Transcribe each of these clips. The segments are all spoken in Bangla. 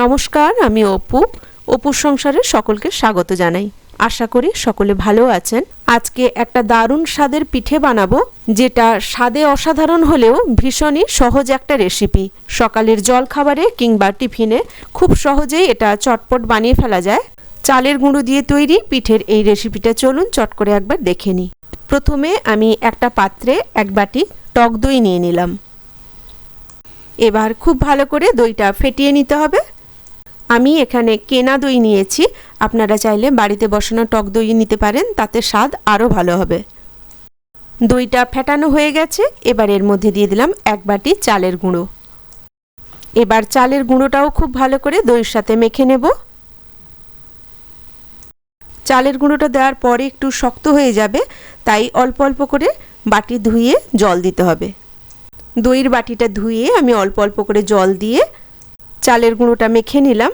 নমস্কার, আমি অপু। অপুর সংসারে সকলকে স্বাগত জানাই। আশা করি সকলে ভালো আছেন। আজকে একটা দারুণ স্বাদের পিঠে বানাবো, যেটা স্বাদে অসাধারণ হলেও ভীষণই সহজ একটা রেসিপি সকালের জল খাবারে কিংবা টিফিনে খুব সহজেই এটা চটপট বানিয়ে ফেলা যায়। চালের গুঁড়ো দিয়ে তৈরি পিঠের এই রেসিপিটা চলুন চট করে একবার দেখে নিই। প্রথমে আমি একটা পাত্রে এক বাটি টক দই নিয়ে নিলাম। এবার খুব ভালো করে দইটা ফেটিয়ে নিতে হবে। আমি এখানে কেনা দই নিয়েছি। আপনারা চাইলে বাড়িতে বসানো টক দই নিতে পারেন, তাতে স্বাদ আরও ভালো হবে। দইটা ফেটানো হয়ে গেছে, এবার এর মধ্যে দিয়ে দিলাম এক বাটি চালের গুঁড়ো। এবার চালের গুঁড়োটাও খুব ভালো করে দইয়ের সাথে মেখে নেব। চালের গুঁড়োটা দেওয়ার পরে একটু শক্ত হয়ে যাবে, তাই অল্প অল্প করে বাটি ধুয়ে জল দিতে হবে। দইয়ের বাটিটা ধুয়ে আমি অল্প অল্প করে জল দিয়ে চালের গুঁড়োটা মেখে নিলাম।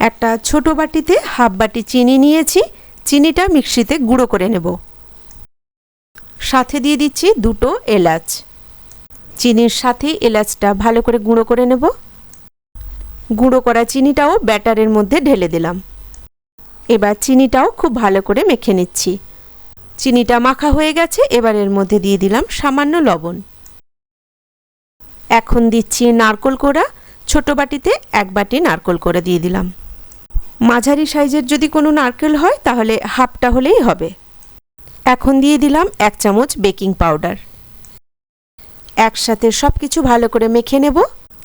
একটা ছোট বাটিতে হাফ বাটি চিনি নিয়েছি। চিনিটা মিক্সিতে গুঁড়ো করে নেব। সাথে দিয়ে দিচ্ছি দুটো এলাচ। চিনির সাথে এলাচটা ভালো করে গুঁড়ো করে নেব। গুঁড়ো করা চিনিটাও ব্যাটারের মধ্যে ঢেলে দিলাম। এবার চিনিটাও খুব ভালো করে মেখে নিচ্ছি। চিনিটা মাখা হয়ে গেছে, এবার এর মধ্যে দিয়ে দিলাম সামান্য লবণ। এখন দিচ্ছি নারকোল কোড়া। ছোট বাটিতে এক বাটি নারকোল করে দিয়ে দিলাম। মাঝারি সাইজের যদি কোনো নারকেল হয়, তাহলে হাফটা হলেই হবে। এখন দিয়ে দিলাম এক চামচ বেকিং পাউডার। একসাথে সব কিছু ভালো করে মেখে নেব।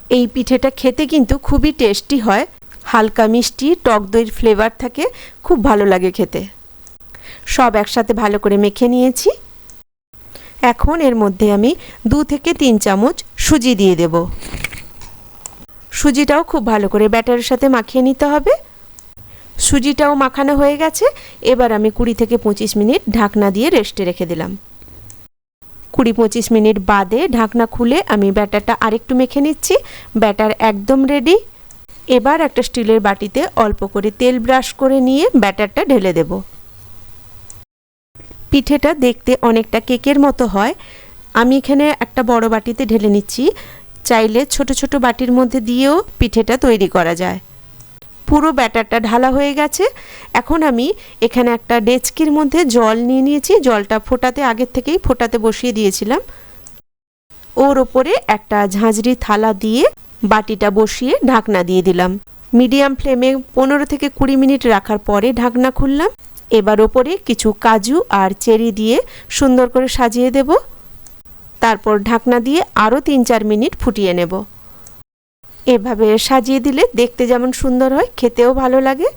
এই পিঠেটা খেতে কিন্তু খুবই টেস্টি হয়। হালকা মিষ্টি, টক দইয়ের ফ্লেভার থাকে, খুব ভালো লাগে খেতে। সব একসাথে ভালো করে মেখে নিয়েছি। এখন এর মধ্যে আমি দু থেকে তিন চামচ সুজি দিয়ে দেব। সুজিটাও খুব ভালো করে ব্যাটারের সাথে মাখিয়ে নিতে হবে। সুজিটাও মাখানো হয়ে গেছে। এবার আমি কুড়ি থেকে পঁচিশ মিনিট ঢাকনা দিয়ে রেস্টে রেখে দিলাম। কুড়ি পঁচিশ মিনিট বাদে ঢাকনা খুলে আমি ব্যাটারটা আরেকটু মেখে নিচ্ছি। ব্যাটার একদম রেডি। এবার একটা স্টিলের বাটিতে অল্প করে তেল ব্রাশ করে নিয়ে ব্যাটারটা ঢেলে দেব। পিঠেটা দেখতে অনেকটা কেকের মতো হয়। আমি এখানে একটা বড় বাটিতে ঢেলে নিচ্ছি। চাইলে ছোট ছোট বাটির মধ্যে দিয়েও পিঠেটা তৈরি করা যায়। পুরো ব্যাটারটা ঢালা হয়ে গেছে। এখন আমি এখানে একটা ডেচকির মধ্যে জল নিয়ে নিয়েছি। জলটা ফোটাতে, আগের থেকেই ফোটাতে বসিয়ে দিয়েছিলাম। ওর ওপরে একটা ঝাঁঝরি থালা দিয়ে বাটিটা বসিয়ে ঢাকনা দিয়ে দিলাম। মিডিয়াম ফ্লেমে পনেরো থেকে কুড়ি মিনিট রাখার পরে ঢাকনা খুললাম। এবার ওপরে কিছু কাজু আর চেরি দিয়ে সুন্দর করে সাজিয়ে দেব। তারপর ঢাকনা দিয়ে আরও তিন চার মিনিট ফুটিয়ে নেব। এভাবে সাজিয়ে দিলে দেখতে যেমন সুন্দর হয়, খেতেও ভালো লাগে।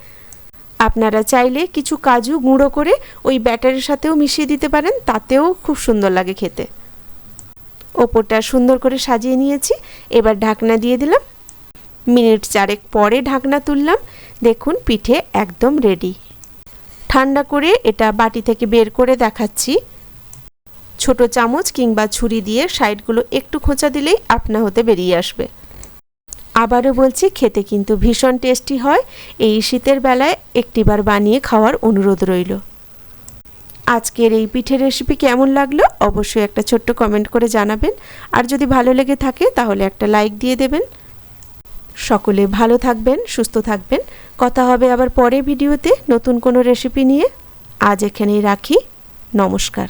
আপনারা চাইলে কিছু কাজু গুঁড়ো করে ওই ব্যাটারের সাথেও মিশিয়ে দিতে পারেন, তাতেও খুব সুন্দর লাগে খেতে। ওপরটা সুন্দর করে সাজিয়ে নিয়েছি, এবার ঢাকনা দিয়ে দিলাম। মিনিট চারেক পরে ঢাকনা তুললাম, দেখুন পিঠে একদম রেডি। ঠান্ডা করে এটা বাটি থেকে বের করে দেখাচ্ছি। ছোট চামচ কিংবা ছুরি দিয়ে সাইডগুলো একটু খোঁচা দিলেই আপনা হতে বেরিয়ে আসবে। আবারও বলছি, খেতে কিন্তু ভীষণ টেস্টি হয়। এই শীতের বেলায় একটিবার বানিয়ে খাওয়ার অনুরোধ রইল। আজকের এই পিঠের রেসিপি কেমন লাগল? অবশ্যই একটা ছোট্ট কমেন্ট করে জানাবেন। আর যদি ভালো লেগে থাকে, তাহলে একটা লাইক দিয়ে দেবেন। সকলে ভালো থাকবেন, সুস্থ থাকবেন। কথা হবে আবার পরে ভিডিওতে নতুন কোনো রেসিপি নিয়ে। আজ এখানেই রাখি। নমস্কার।